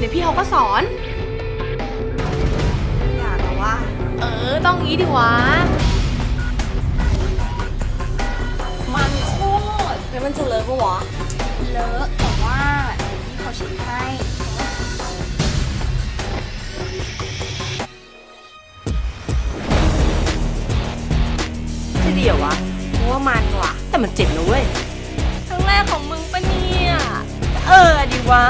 เดี๋ยวพี่เขาก็สอน อยากแต่ว่า เออ ต้องงี้ดิวะ มันโคตรแล้วมันจะเลอะปะวะ เลอะแต่ว่าพี่เขาเช็ดให้ จะดีเหรอวะเพราะว่ามันว่ะ แต่มันเจ็บนะเว้ยครั้งแรกของมึงปะเนี่ย เออดีวะ